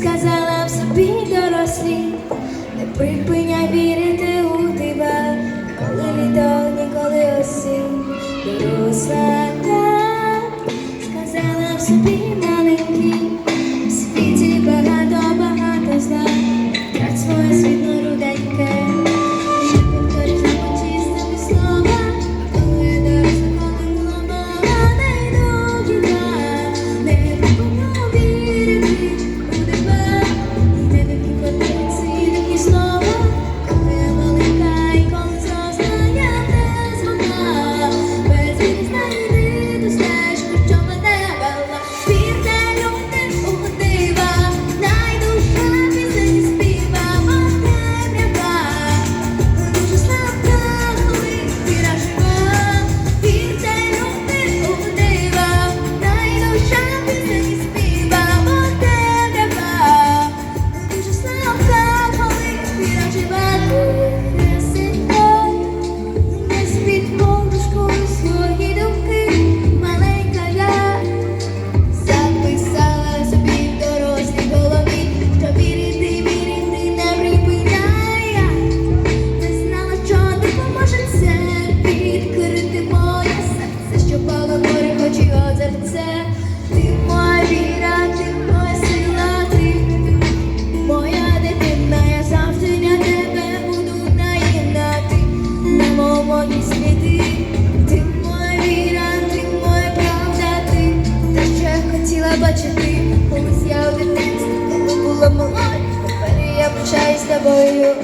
сказала б собі дорослі, не припиняй вірити у тебе, коли літо ніколи осінь доросла, сказала б собі маленький. наче ти, колись я у дитинстві, коли була мала, тепер я пишаюсь тобою.